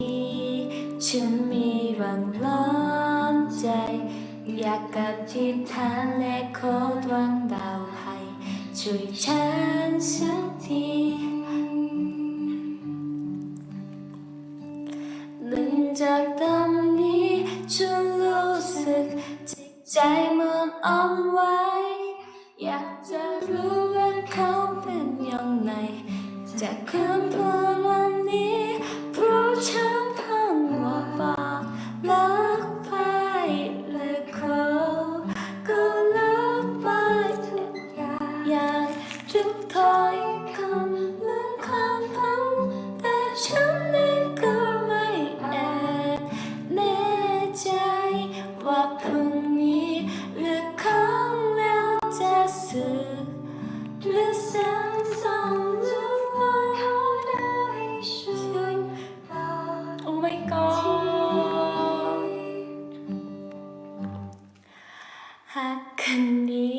ฉันมีรังร้อนใจ อยากกอธิษฐานและขอดวงดาวให้ ช่วยฉันสักทีหลังจากตอนนี้ฉันรู้สึกจิตใจมันอ่อนไหวอยากจะรู้ว่าเขาเป็นยังไงจากค อยากทุกถ้อยคำเหมือนความพังแต่ฉันเองก็ไม่แอบแน่ใจว่าพรุ่งนี้หรือของแล้วจะสึกหรือสังสองจะว่าเขาได้ช่วยโอ้ my god หากคืนนี้